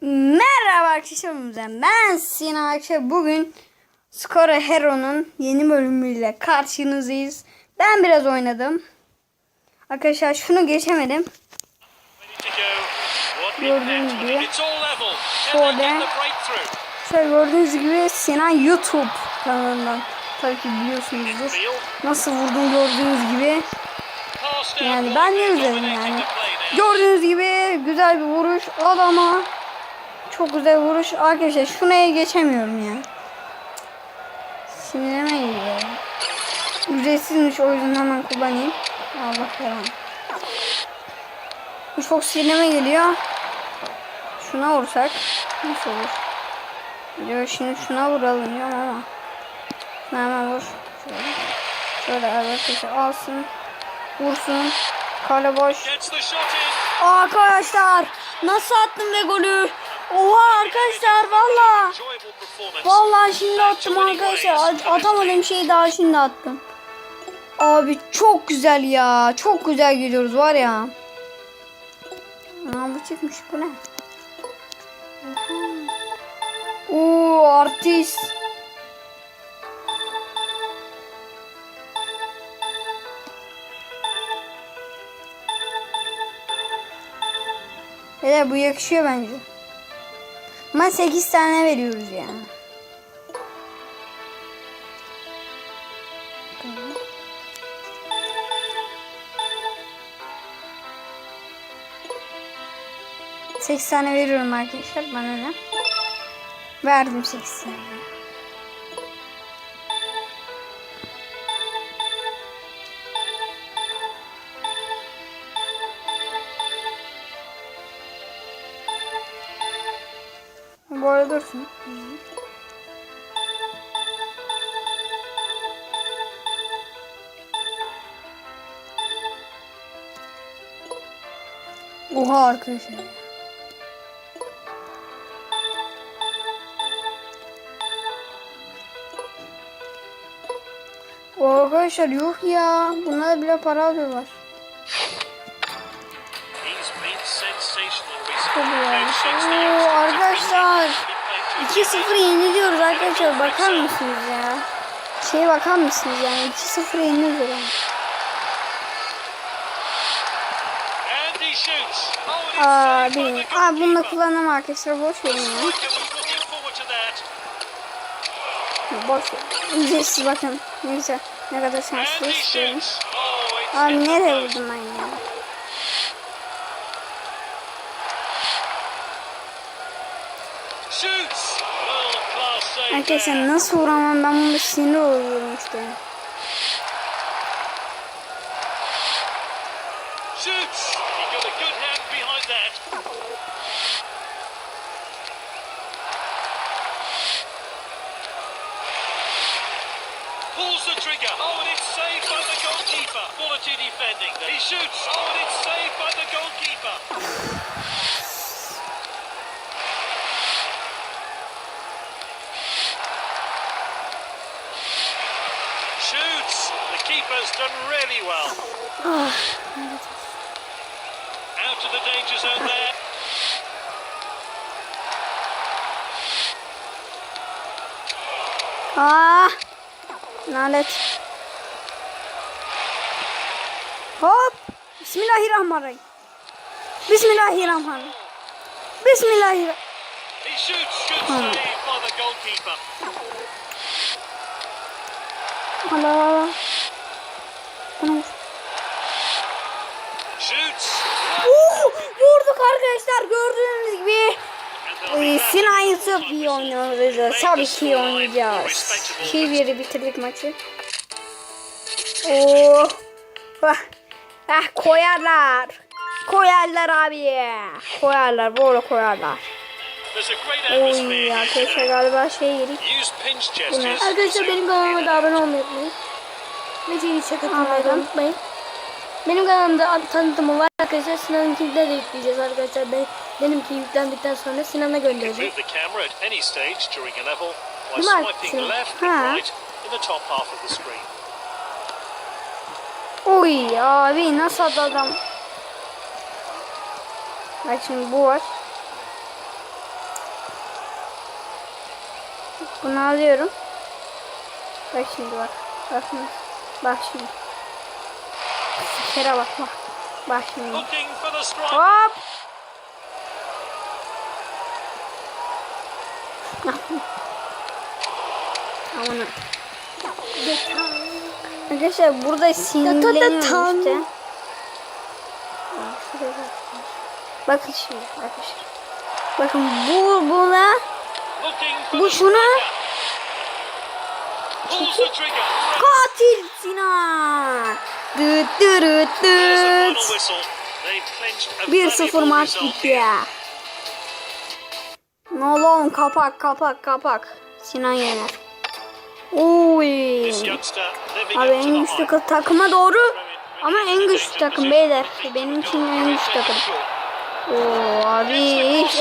Merhaba arkadaşlar ben Sinan Akçay. Bugün Skora Hero'nun yeni bölümüyle karşınızdayız. Ben biraz oynadım. Arkadaşlar şunu geçemedim. Gördüğünüz gibi Şöyle. Şöyle gördüğünüz gibi Sinan YouTube kanalından tabii ki biliyorsunuzdur. Nasıl vurdum gördüğünüz gibi. Yani ben de izledim yani. Gördüğünüz gibi güzel bir vuruş adama. Çok güzel vuruş. Arkadaşlar şuraya geçemiyorum ya. Sinirime geliyor. Ücretsizmiş o yüzden hemen kullanayım. Allah falan. Bu çok sinirime geliyor. Şuna vursak nasıl olur? Diyor şimdi şuna vuralım diyorum ama. Şuna hemen vur. Şöyle. Şöyle arkadaşlar alsın. Vursun. Kale boş. Arkadaşlar nasıl attım ve golü? Oha arkadaşlar valla. Vallahi şimdi attım arkadaşlar. At- Atamadığım şeyi daha şimdi attım. Abi çok güzel ya. Çok güzel gidiyoruz var ya. Aa, bu çıkmış bu ne? Oo artist. Evet bu yakışıyor bence. Ama 8 tane veriyoruz yani. Sekiz tane veriyorum arkadaşlar bana ne? Verdim sekiz tane. Oha arkadaşlar. O arkadaşlar yok ya. Bunlar bile para alıyorlar. Oo, arkadaşlar. 2-0 yeniliyoruz arkadaşlar. Bakar mısınız ya? Şeye bakar mısınız yani? 2-0 yeniliyoruz. Abi, abi bunu da kullanamam arkadaşlar. Boş verin ya. Boş verin. Ücretsiz bakın. Neyse. Ne kadar şanslı istiyorum. Abi nereye vurdum ben ya? Arkadaşlar nasıl vuramam ben bunu sinir oluyorum işte. Pulls the trigger. Oh, and it's saved by the goalkeeper. Quality defending. He shoots. Oh, and it's saved by the goalkeeper. Done really well. Out of the danger zone there. Ah, Aa! Lanet. Hop! Bismillahirrahmanirrahim. Bismillahirrahmanirrahim. Bismillahirrahmanirrahim. He shoots. Good hmm. save by the goalkeeper. Allah Allah. Bana vur. Uh, vurduk arkadaşlar gördüğünüz gibi. Ee. Sinan Yusuf iyi oynuyoruz. Tabii ki iyi oynayacağız. Kiviri bitirdik maçı. Oh. Ah, ah koyarlar. Koyarlar abi. Koyarlar. Böyle koyarlar. Oy arkadaşlar galiba şey yedik. Arkadaşlar benim kanalıma da abone olmayı unutmayın. Çek atmayı Anladım. unutmayın. Benim kanalımda tanıtımı var arkadaşlar. Sinan'ınkini de yükleyeceğiz arkadaşlar. Ben, benimki yüklendikten sonra Sinan'a göndereceğim. Değil mi left Ha. Oy abi nasıl adı adam? Bak şimdi bu var. Bunu alıyorum. Bak şimdi bak. Bak şimdi. Bak şimdi. Sikere bak bak. Bak şimdi. Hop. Aman. Arkadaşlar burada sinirleniyorum işte. Bakın şimdi arkadaşlar. Bakın bu buna bu şuna trigger. katil Sinan. They've clinched a 1-0 valuable maç bitti ya. Oğlum kapak kapak kapak. Sinan yener. Oy. Abi en güçlü takıma doğru. Ama en güçlü takım beyler. Benim için en güçlü takım. Oo abi en güçlü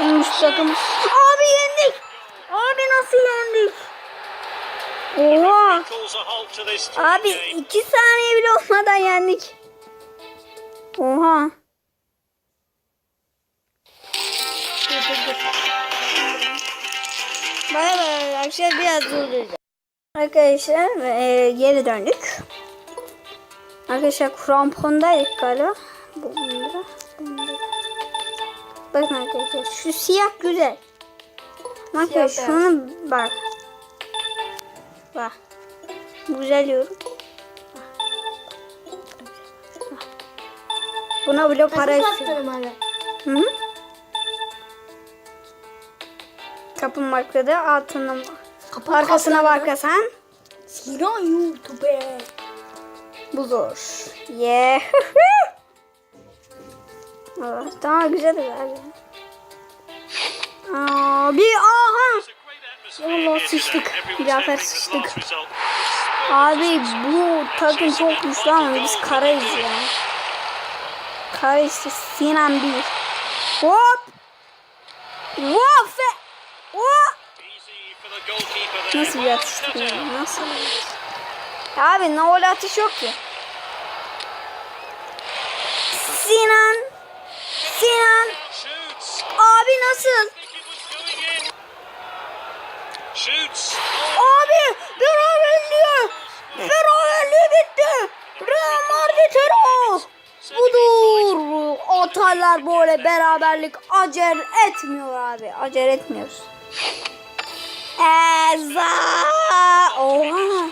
en güçlü takım. Abi yendik. Abi nasıl yendik? Oha. Abi iki saniye bile olmadan yendik. Oha. Bay bay arkadaşlar biraz durduracağım. Arkadaşlar e, geri döndük. Arkadaşlar krampondaydık galiba. Bunda, bunda. Bakın arkadaşlar şu siyah güzel. Bakın Siyah şunu bak. Bak. Güzel yorum. Buna bile para Para istiyor. kaptırım abi. Hı hı. Kapı markadı altının Kapı arkasına bakarsan Sinan YouTube. bu zor. Yeah. Evet, tamam güzel abi. Abi aha. It's a great atmosphere Allah, here sıçtık. the sıçtık. Abi bu takım çok güçlü ama biz karayız ya. Karayız Sinan bir. Hop. Hop. Hop. Nasıl bir atış. Nasıl? Abi ne öyle atış yok ki. Sinan. Sinan. Abi nasıl? Abi beraberliği. Beraberliği bitti. Real Madrid terör. Budur. Atarlar böyle beraberlik acer etmiyor abi. Acer etmiyoruz. Eza. Oha.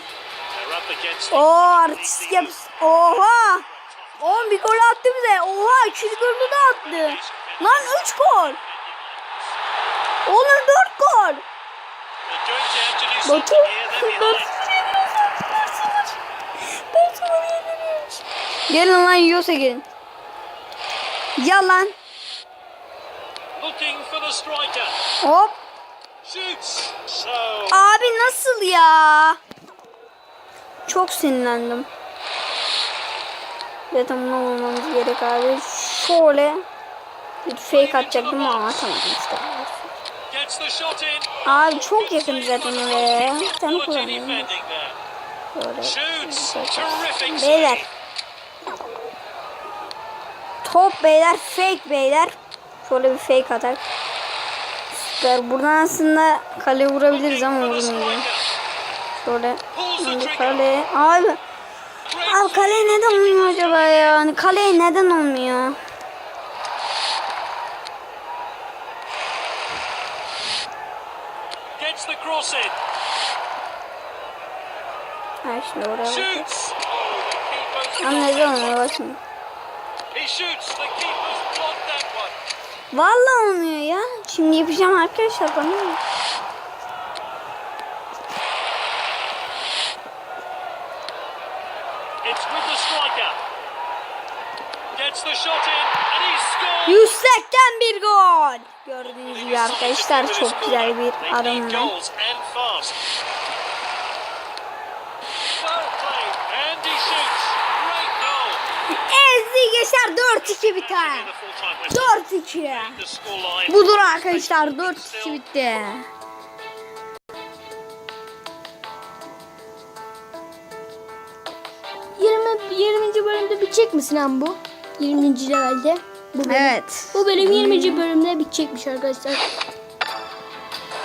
They're up against O artist yap. Oha. Oğlum bir gol attı bize. Oha ikinci golü de attı. Lan üç gol. Oğlum dört gol. Batu. Gelin lan yiyorsa gelin. Yalan. Hop. Abi nasıl ya? Çok sinirlendim. Zaten bunu olmamız gerek abi. Şöyle bir fake atacaktım ama atamadım işte. Abi çok yakın zaten oraya. Shoots. Terrific Beyler. Top beyler, fake beyler. Şöyle bir fake atak. Süper. Buradan aslında kale vurabiliriz ama striker. Şöyle. Şimdi trigger. kale. Abi. Abi kale neden olmuyor acaba ya? Hani kaleye neden olmuyor? Gets the cross in. Ha şimdi oraya bak. Shoots. Oh, the keeper's Ama neden olmuyor bak şimdi. He shoots. The keeper's blocked that one. Vallahi olmuyor ya. Şimdi yapacağım arkadaşlar bana ne? It's gol. Gördüğünüz gibi arkadaşlar çok güzel bir goal. Ezdi geçer 4-2 biter. In the full-time whistle. 4-2. The scoreline. Budur arkadaşlar 4-2 bitti. Yirmi 20. bölümde bitecek mi Sinan bu? 20. levelde. Bu bölüm. Evet. Bu bölüm 20. bölümde bitecekmiş arkadaşlar.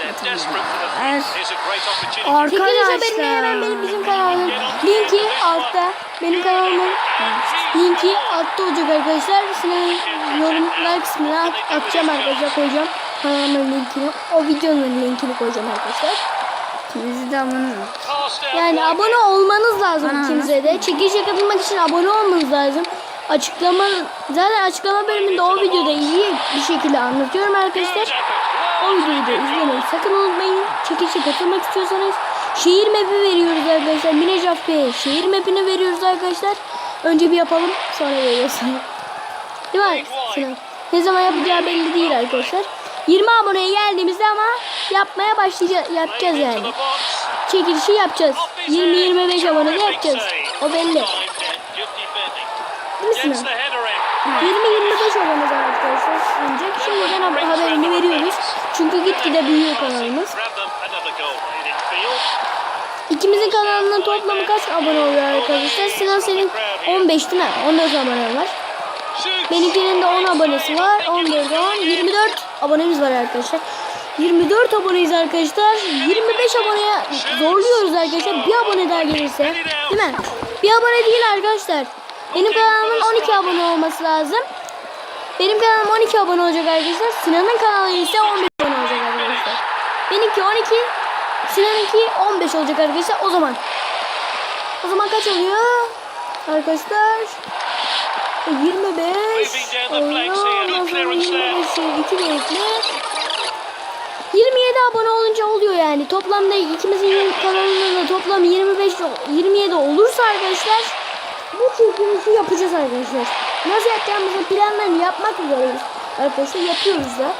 Evet. Here's a great opportunity. Çekiliş haberini hemen benim bizim kanalım. Linki altta. Benim kanalımın linki altta olacak arkadaşlar. Sinan'ın yorumlar kısmına at- atacağım arkadaşlar koyacağım. Kanalımın linkini. O videonun linkini koyacağım arkadaşlar. İkimizi de abone Yani abone olmanız lazım Ana. ikinize de. Çekilişe katılmak için abone olmanız lazım. Açıklama zaten açıklama bölümünde o videoda iyi bir şekilde anlatıyorum arkadaşlar. O videoyu da izlemeyi sakın unutmayın. Çekilişe katılmak istiyorsanız şehir map'i veriyoruz arkadaşlar. Minecraft Bey şehir map'ini veriyoruz arkadaşlar. Önce bir yapalım sonra veriyoruz. Değil mi Sinan? Ne zaman yapacağı belli değil arkadaşlar. 20 aboneye geldiğimizde ama yapmaya başlayacağız. Yapacağız yani çekilişi yapacağız. 20-25 abone de yapacağız. O belli. Good defending. Değil mi Gets Sinan? the header in. 20-25 abone var arkadaşlar. Ancak şimdiden hab- haberini veriyoruz. Çünkü gitgide büyüyor kanalımız. İkimizin kanalının toplamı kaç abone oluyor arkadaşlar? Sinan senin 15 değil mi? 14 abone var. Benimkinin de 10 abonesi var. 14 10 24 abonemiz var arkadaşlar. 24 aboneyiz arkadaşlar. 25 aboneye zorluyoruz arkadaşlar. Bir abone daha gelirse. Değil mi? Bir abone değil arkadaşlar. Benim kanalımın 12 abone olması lazım. Benim kanalım 12 abone olacak arkadaşlar. Sinan'ın kanalı ise 11 abone olacak arkadaşlar. Benimki 12, Sinan'ınki 15 olacak arkadaşlar. O zaman. O zaman kaç oluyor? Arkadaşlar. 25 oluyor. Ondan sonra 25'i 2 de ekle. 27 abone olunca oluyor yani. Toplamda ikimizin kanalında da toplam 25 27 olursa arkadaşlar bu çekilişi yapacağız arkadaşlar. Nasıl yapacağımızın planlarını yapmak üzereyiz. Arkadaşlar yapıyoruz da.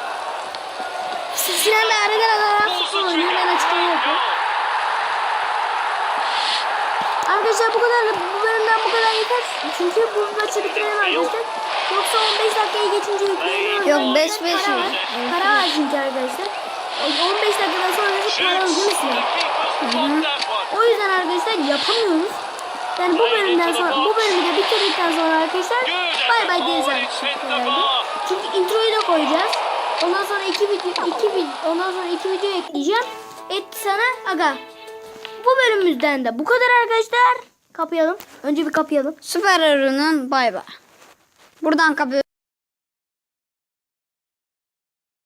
Aradan Pulls the futbol trigger. oynuyor. Ben açıklama goal. Arkadaşlar bu kadar bu bölümden bu kadar yeter. Çünkü bu maçı bitirelim arkadaşlar. Yoksa 15 dakikayı geçince yükleyemiyoruz. Yok, Yani beş beş para mi? var. Para var çünkü arkadaşlar. 15 dakikadan sonra para one. O yüzden arkadaşlar yapamıyoruz. Yani bu bölümden sonra bu bölümü de bitirdikten sonra arkadaşlar bay bay deriz arkadaşlar. Çünkü introyu da koyacağız. Ondan sonra iki video iki video ondan sonra iki video ekleyeceğim. Et sana aga. Bu bölümümüzden de bu kadar arkadaşlar. Kapayalım. Önce bir kapayalım. Süper Arı'nın bay bay. Buradan kapı